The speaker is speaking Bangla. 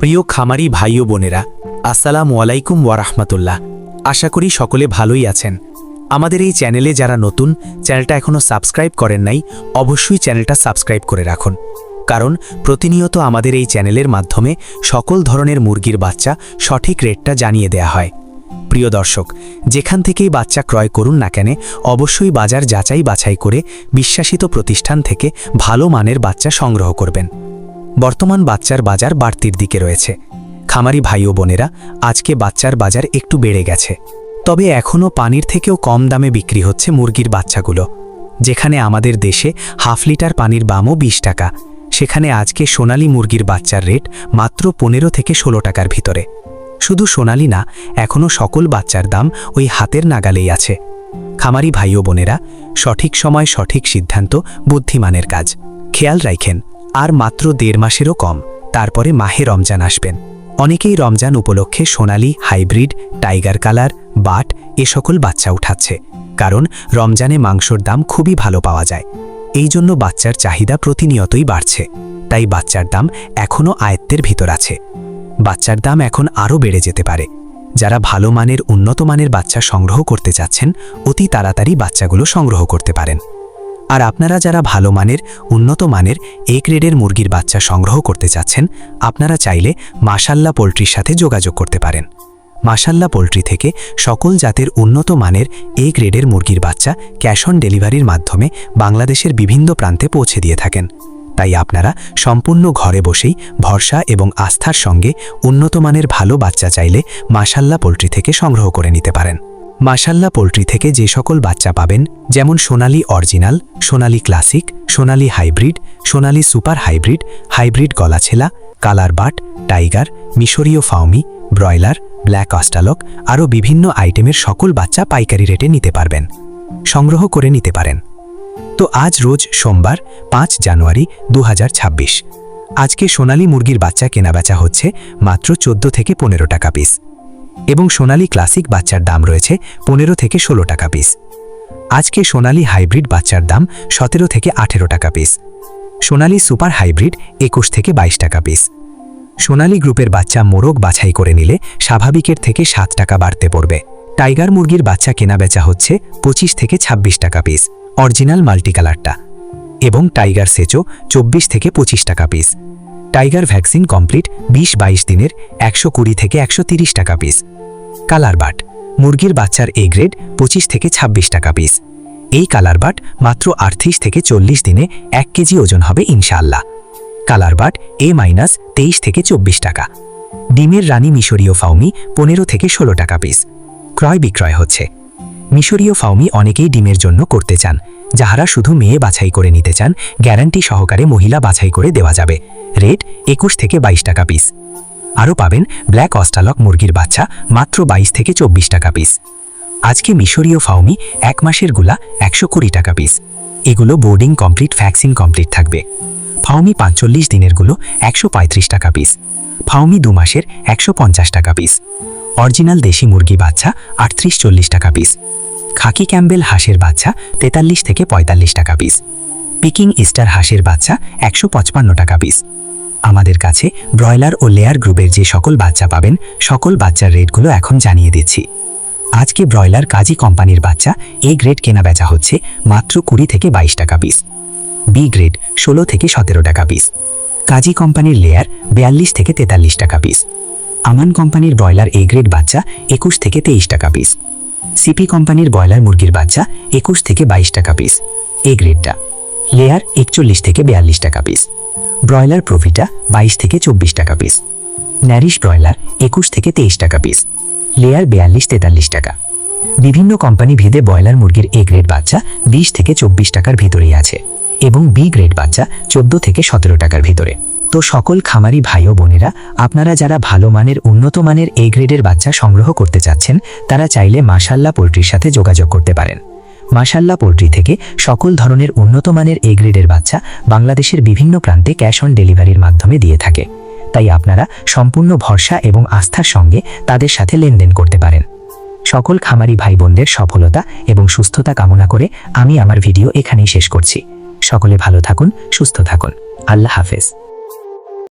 প্রিয় খামারি ভাই ও বোনেরা, আসসালামু আলাইকুম ওয়ারাহমাতুল্লাহ আশা করি সকলে ভালোই আছেন। আমাদের এই চ্যানেলে যারা নতুন, চ্যানেলটা এখনও সাবস্ক্রাইব করেন নাই, অবশ্যই চ্যানেলটা সাবস্ক্রাইব করে রাখুন। কারণ প্রতিনিয়ত আমাদের এই চ্যানেলের মাধ্যমে সকল ধরনের মুরগির বাচ্চা সঠিক রেটটা জানিয়ে দেয়া হয়। প্রিয় দর্শক, যেখান থেকেই বাচ্চা ক্রয় করুন না কেন, অবশ্যই বাজার যাচাই বাছাই করে বিশ্বাসিত প্রতিষ্ঠান থেকে ভালো মানের বাচ্চা সংগ্রহ করবেন। বর্তমান বাচ্চার বাজার বাড়তির দিকে রয়েছে। খামারি ভাই ও বোনেরা আজকে বাচ্চার বাজার একটু বেড়ে গেছে। তবে এখনও পানির থেকেও কম দামে বিক্রি হচ্ছে মুরগির বাচ্চাগুলো। যেখানে আমাদের দেশে হাফ লিটার পানির দামও বিশ টাকা। সেখানে আজকে সোনালি মুরগির বাচ্চার রেট মাত্র পনেরো থেকে ষোলো টাকার ভিতরে। শুধু সোনালি না এখনও সকল বাচ্চার দাম ওই হাতের নাগালেই আছে। খামারি ভাই ও বোনেরা, সঠিক সময় সঠিক সিদ্ধান্ত, বুদ্ধিমানের কাজ। খেয়াল রাখেন আর মাত্র দেড় মাসেরও কম। তারপরে মাহে রমজান আসবেন। অনেকেই রমজান উপলক্ষে Sonali, hybrid, tiger colour, but এ সকল বাচ্চা উঠাচ্ছে। কারণ রমজানে মাংসর দাম খুবই ভালো পাওয়া যায়। এই জন্য বাচ্চার চাহিদা প্রতিনিয়তই বাড়ছে। তাই বাচ্চার দাম এখনও আয়ত্তের ভিতর আছে। বাচ্চার দাম এখন আরও বেড়ে যেতে পারে। যারা ভালো মানের, উন্নত মানের বাচ্চা সংগ্রহ করতে চাচ্ছেন, অতি তাড়াতাড়ি বাচ্চাগুলো সংগ্রহ করতে পারেন। আর আপনারা যারা ভালো মানের, উন্নত মানের এ গ্রেডের মুরগির বাচ্চা সংগ্রহ করতে চাচ্ছেন, আপনারা চাইলে মাসাল্লা পোলট্রির সাথে যোগাযোগ করতে পারেন। মাসাল্লা পোলট্রি থেকে সকল জাতের উন্নত মানের এ গ্রেডের মুরগির বাচ্চা ক্যাশ অন ডেলিভারির মাধ্যমে বাংলাদেশের বিভিন্ন প্রান্তে পৌঁছে দিয়ে থাকেন। তাই আপনারা সম্পূর্ণ ঘরে বসেই ভরসা এবং আস্থার সঙ্গে উন্নত মানের ভালো বাচ্চা চাইলে মাসাল্লা পোলট্রি থেকে সংগ্রহ করে নিতে পারেন। মাসাল্লা পোলট্রি থেকে যে সকল বাচ্চা পাবেন, যেমন Sonali original, Sonali classic, Sonali hybrid, Sonali super hybrid hybrid গলাছেলা, colour but, tiger, মিশরীয় ফাউমি ব্রয়লার, ব্ল্যাক অস্টালক আরও বিভিন্ন আইটেমের সকল বাচ্চা পাইকারি রেটে নিতে পারবেন। সংগ্রহ করে নিতে পারেন। তো আজ রোজ সোমবার, পাঁচ জানুয়ারি দু হাজার ছাব্বিশ। আজকে সোনালী মুরগির বাচ্চা কেনাবেচা হচ্ছে মাত্র চোদ্দ থেকে পনেরো টাকা পিস এবং সোনালি ক্লাসিক বাচ্চার দাম রয়েছে পনেরো থেকে ষোলো টাকা পিস। আজকে সোনালি হাইব্রিড বাচ্চার দাম সতেরো থেকে আঠেরো টাকা পিস। সোনালি সুপার হাইব্রিড একুশ থেকে বাইশ টাকা পিস। সোনালী গ্রুপের বাচ্চা মোরগ বাছাই করে নিলে স্বাভাবিকের থেকে সাত টাকা বাড়তে পড়বে। টাইগার মুরগির বাচ্চা কেনাবেচা হচ্ছে পঁচিশ থেকে ২৬ টাকা পিস, অরিজিনাল মাল্টিকালারটা। এবং টাইগার সেচো চব্বিশ থেকে পঁচিশ টাকা পিস। টাইগার ভ্যাকসিন কমপ্লিট বিশ বাইশ দিনের একশো কুড়ি থেকে একশো তিরিশ টাকা পিস কালার বাট, মুরগির বাচ্চার এ গ্রেড পঁচিশ থেকে ২৬ টাকা পিস এই কালার বাট মাত্র আটত্রিশ থেকে চল্লিশ দিনে এক কেজি ওজন হবে ইনশাআল্লাহ। কালার বাট এ মাইনাস তেইশ থেকে চব্বিশ টাকা। ডিমের রানী মিশরীয় ফাউমি পনেরো থেকে ষোলো টাকা পিস ক্রয় বিক্রয় হচ্ছে। মিশরীয় ফাউমি অনেকেই ডিমের জন্য করতে চান। যাহারা শুধু মেয়ে বাছাই করে নিতে চান, গ্যারান্টি সহকারে মহিলা বাছাই করে দেওয়া যাবে। রেট একুশ থেকে বাইশ টাকা পিস আরও পাবেন ব্ল্যাক অস্টালক মুরগির বাচ্চা, মাত্র বাইশ থেকে চব্বিশ টাকা পিস আজকে মিশরীয় ফাউমি এক মাসেরগুলা একশো কুড়ি টাকা পিস এগুলো বোর্ডিং কমপ্লিট, ভ্যাকসিন কমপ্লিট থাকবে। ফাউমি পাঁচচল্লিশ দিনেরগুলো একশো পঁয়ত্রিশ টাকা পিস ফাউমি দু মাসের একশো পঞ্চাশ টাকা পিস অরিজিনাল দেশি মুরগি বাচ্চা আটত্রিশ চল্লিশ টাকা পিস খাকি ক্যাম্বেল হাঁসের বাচ্চা তেতাল্লিশ থেকে পঁয়তাল্লিশ টাকা পিস পিকিং ইস্টার হাঁসের বাচ্চা একশো পঁচপান্ন টাকা পিস আমাদের কাছে ব্রয়লার ও লেয়ার গ্রুপের যে সকল বাচ্চা পাবেন, সকল বাচ্চার রেটগুলো এখন জানিয়ে দিচ্ছি। আজকে ব্রয়লার কাজী কোম্পানির বাচ্চা এ গ্রেড কেনা বেচা হচ্ছে মাত্র কুড়ি থেকে বাইশ টাকা পিস বি গ্রেড ষোলো থেকে সতেরো টাকা পিস কাজী কোম্পানির লেয়ার বিয়াল্লিশ থেকে তেতাল্লিশ টাকা পিস আমান কোম্পানির ব্রয়লার এ গ্রেড বাচ্চা একুশ থেকে তেইশ টাকা পিস সিপি কোম্পানির ব্রয়লার মুরগির বাচ্চা একুশ থেকে বাইশ টাকা পিস এ গ্রেডটা। লেয়ার একচল্লিশ থেকে বিয়াল্লিশ টাকা পিস ব্রয়লার প্রফিটা বাইশ থেকে চব্বিশ টাকা পিস ন্যারিশ ব্রয়লার একুশ থেকে তেইশ টাকা পিস লেয়ার বিয়াল্লিশ, তেতাল্লিশ টাকা। বিভিন্ন কোম্পানি ভেদে ব্রয়লার মুরগির এ গ্রেড বাচ্চা বিশ থেকে চব্বিশ টাকার ভিতরেই আছে এবং বি গ্রেড বাচ্চা চোদ্দ থেকে সতেরো টাকার ভিতরে। তো সকল খামারি ভাই ও বোনেরা, আপনারা যারা ভালো মানের, উন্নত মানের এ গ্রেডের বাচ্চা সংগ্রহ করতে চাচ্ছেন, তারা চাইলে মাসাল্লা পোলট্রির সাথে যোগাযোগ করতে পারেন। মাসাল্লা পোলট্রি থেকে সকল ধরনের উন্নত মানের এ গ্রেডের বাচ্চা বাংলাদেশের বিভিন্ন প্রান্তে ক্যাশ অন ডেলিভারির মাধ্যমে দিয়ে থাকে। তাই আপনারা সম্পূর্ণ ভরসা এবং আস্থার সঙ্গে তাদের সাথে লেনদেন করতে পারেন। সকল খামারি ভাই বোনদের সফলতা এবং সুস্থতা কামনা করে আমি আমার ভিডিও এখানেই শেষ করছি। সকলে ভালো থাকুন, সুস্থ থাকুন। আল্লাহ হাফেজ।